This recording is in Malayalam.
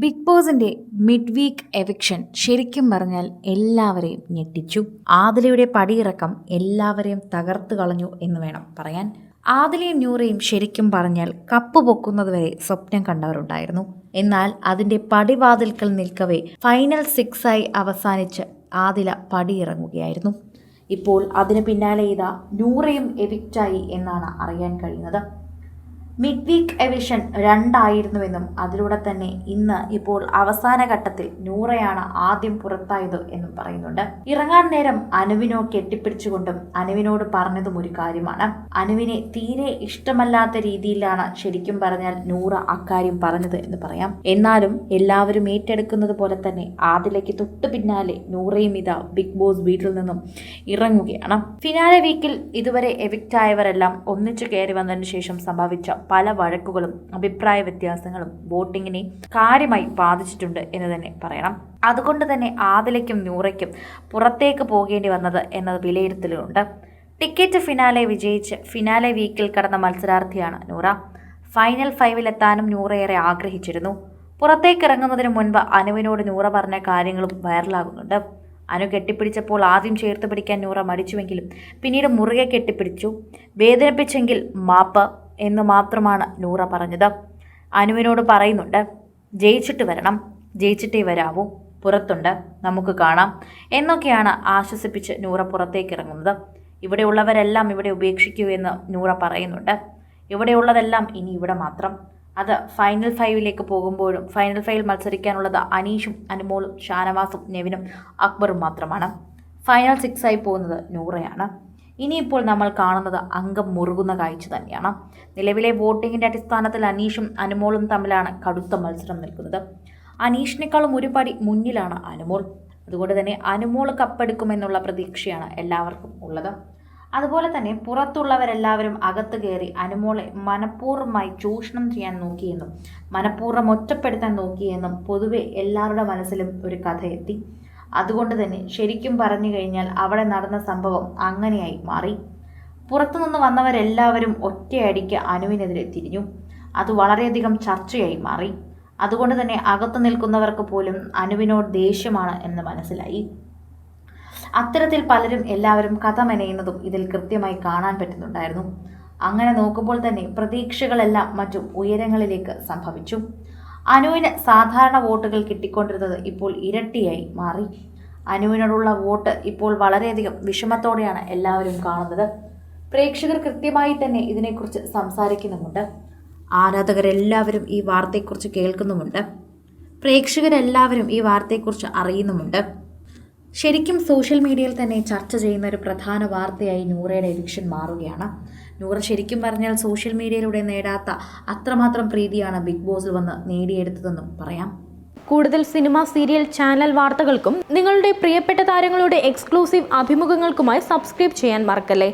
ബിഗ് ബോസിന്റെ മിഡ് വീക്ക് എവിക്ഷൻ ശരിക്കും പറഞ്ഞാൽ എല്ലാവരെയും ഞെട്ടിച്ചു. ആദിലയുടെ പടിയിറക്കം എല്ലാവരെയും തകർത്ത് കളഞ്ഞു എന്ന് വേണം പറയാൻ. ആദിലയും ന്യൂറയും ശരിക്കും പറഞ്ഞാൽ കപ്പ് പൊക്കുന്നതുവരെ സ്വപ്നം കണ്ടവരുണ്ടായിരുന്നു. എന്നാൽ അതിന്റെ പടിവാതിൽക്കൽ നിൽക്കവേ ഫൈനൽ സിക്സായി അവസാനിച്ച് ആദില പടിയിറങ്ങുകയായിരുന്നു. ഇപ്പോൾ അതിന് പിന്നാലെ ഇതാ നൂറയും എവിക്റ്റായി എന്നാണ് അറിയാൻ കഴിയുന്നത്. മിഡ് വീക്ക് എവിഷൻ രണ്ടായിരുന്നുവെന്നും അതിലൂടെ തന്നെ ഇന്ന് ഇപ്പോൾ അവസാന ഘട്ടത്തിൽ നൂറയാണ് ആദ്യം പുറത്തായത് എന്നും പറയുന്നുണ്ട്. ഇറങ്ങാൻ നേരം അനുവിനോ കെട്ടിപ്പിടിച്ചുകൊണ്ടും അനുവിനോട് പറഞ്ഞതും ഒരു കാര്യമാണ്. അനുവിനെ തീരെ ഇഷ്ടമല്ലാത്ത രീതിയിലാണ് ശരിക്കും പറഞ്ഞാൽ നൂറ അക്കാര്യം പറഞ്ഞത് എന്ന് പറയാം. എന്നാലും എല്ലാവരും ഏറ്റെടുക്കുന്നത് പോലെ തന്നെ ആദിലേക്ക് തൊട്ടു പിന്നാലെ നൂറയും ഇതാ ബിഗ് ബോസ് വീട്ടിൽ നിന്നും ഇറങ്ങുകയാണ്. ഫിനാലെ വീക്കിൽ ഇതുവരെ എവിക്റ്റ് ആയവരെല്ലാം ഒന്നിച്ചു കയറി വന്നതിന് ശേഷം സംഭവിച്ച പല വഴക്കുകളും അഭിപ്രായ വ്യത്യാസങ്ങളും വോട്ടിങ്ങിനെ കാര്യമായി ബാധിച്ചിട്ടുണ്ട് എന്ന് തന്നെ പറയണം. അതുകൊണ്ട് തന്നെ ആദിലയ്ക്കും നൂറയ്ക്കും പുറത്തേക്ക് പോകേണ്ടി വന്നത് എന്നത് വിലയിരുത്തലുണ്ട്. ടിക്കറ്റ് ഫിനാലെ വിജയിച്ച് ഫിനാലെ വീക്കിൽ കടന്ന മത്സരാർത്ഥിയാണ് നൂറ. ഫൈനൽ ഫൈവിലെത്താനും നൂറയേറെ ആഗ്രഹിച്ചിരുന്നു. പുറത്തേക്ക് ഇറങ്ങുന്നതിന് മുൻപ് അനുവിനോട് നൂറ പറഞ്ഞ കാര്യങ്ങളും വൈറലാകുന്നുണ്ട് അനു കെട്ടിപ്പിടിച്ചപ്പോൾ ആദ്യം ചേർത്ത് പിടിക്കാൻ നൂറ മടിച്ചുവെങ്കിലും പിന്നീട് മുറുകെ കെട്ടിപ്പിടിച്ചു. വേദനിപ്പിച്ചെങ്കിൽ മാപ്പ് എന്ന് മാത്രമാണ് നൂറ പറഞ്ഞത്. അനുവിനോട് പറയുന്നുണ്ട് ജയിച്ചിട്ട് വരണം ജയിച്ചിട്ടേ വരാവൂ പുറത്തുണ്ട് നമുക്ക് കാണാം എന്നൊക്കെയാണ് ആശ്വസിപ്പിച്ച് നൂറ പുറത്തേക്ക് ഇറങ്ങുന്നത് ഇവിടെയുള്ളവരെല്ലാം ഇവിടെ ഉപേക്ഷിക്കൂ എന്ന് നൂറ പറയുന്നുണ്ട്. ഇവിടെയുള്ളതെല്ലാം ഇനി ഇവിടെ മാത്രം. അത് ഫൈനൽ ഫൈവിലേക്ക് പോകുമ്പോഴും ഫൈനൽ ഫൈവിൽ മത്സരിക്കാനുള്ളത് അനീഷും അനുമോളും ഷാനവാസും നെവിനും അക്ബറും മാത്രമാണ്. ഫൈനൽ സിക്സായി പോകുന്നത് നൂറയാണ്. ഇനിയിപ്പോൾ നമ്മൾ കാണുന്നത് അംഗം മുറുകുന്ന കാഴ്ച തന്നെയാണ്. നിലവിലെ വോട്ടിങ്ങിന്റെ അടിസ്ഥാനത്തിൽ അനീഷും അനുമോളും തമ്മിലാണ് കടുത്ത മത്സരം നിൽക്കുന്നത്. അനീഷിനേക്കാളും ഒരു പടി മുന്നിലാണ് അനുമോൾ. അതുകൊണ്ട് തന്നെ അനുമോൾ കപ്പെടുക്കുമെന്നുള്ള പ്രതീക്ഷയാണ് എല്ലാവർക്കും ഉള്ളത്. അതുപോലെ തന്നെ പുറത്തുള്ളവരെല്ലാവരും അകത്ത് കയറി അനുമോളെ മനഃപൂർവമായി ചൂഷണം ചെയ്യാൻ നോക്കിയെന്നും മനഃപൂർവം ഒറ്റപ്പെടുത്താൻ നോക്കിയെന്നും പൊതുവെ എല്ലാവരുടെ മനസ്സിലും ഒരു കഥ എത്തി. അതുകൊണ്ട് തന്നെ ശരിക്കും പറഞ്ഞു കഴിഞ്ഞാൽ അവിടെ നടന്ന സംഭവം അങ്ങനെയായി മാറി. പുറത്തുനിന്ന് വന്നവരെല്ലാവരും ഒറ്റയടിക്ക് അനുവിനെതിരെ തിരിഞ്ഞു. അത് വളരെയധികം ചർച്ചയായി മാറി. അതുകൊണ്ട് തന്നെ അകത്തു നിൽക്കുന്നവർക്ക് പോലും അനുവിനോട് ദേഷ്യമാണ് എന്ന് മനസ്സിലായി. അത്തരത്തിൽ പലരും എല്ലാവരും കഥ മെനയുന്നതും ഇതിൽ കൃത്യമായി കാണാൻ പറ്റുന്നുണ്ടായിരുന്നു. അങ്ങനെ നോക്കുമ്പോൾ തന്നെ പ്രതീക്ഷകളെല്ലാം മറ്റും ഉയരങ്ങളിലേക്ക് സംഭവിച്ചു. അനുവിന് സാധാരണ വോട്ടുകൾ കിട്ടിക്കൊണ്ടിരുന്നത് ഇപ്പോൾ ഇരട്ടിയായി മാറി. അനുവിനോടുള്ള വോട്ട് ഇപ്പോൾ വളരെയധികം വിഷമത്തോടെയാണ് എല്ലാവരും കാണുന്നത്. പ്രേക്ഷകർ കൃത്യമായി തന്നെ ഇതിനെക്കുറിച്ച് സംസാരിക്കുന്നുമുണ്ട്. ആരാധകരെല്ലാവരും ഈ വാർത്തയെക്കുറിച്ച് കേൾക്കുന്നുമുണ്ട്. പ്രേക്ഷകരെല്ലാവരും ഈ വാർത്തയെക്കുറിച്ച് അറിയുന്നുമുണ്ട്. ശരിക്കും സോഷ്യൽ മീഡിയയിൽ തന്നെ ചർച്ച ചെയ്യുന്ന ഒരു പ്രധാന വാർത്തയായി നൂറയുടെ എവിക്ഷൻ മാറുകയാണ്. നൂറ ശരിക്കും പറഞ്ഞാൽ സോഷ്യൽ മീഡിയയിലൂടെ നേടാത്ത അത്രമാത്രം പ്രീതിയാണ് ബിഗ് ബോസിൽ വന്ന് നേടിയെടുത്തതെന്നും പറയാം. കൂടുതൽ സിനിമ സീരിയൽ ചാനൽ വാർത്തകൾക്കും നിങ്ങളുടെ പ്രിയപ്പെട്ട താരങ്ങളുടെ എക്സ്ക്ലൂസീവ് അഭിമുഖങ്ങൾക്കുമായി സബ്സ്ക്രൈബ് ചെയ്യാൻ മറക്കല്ലേ?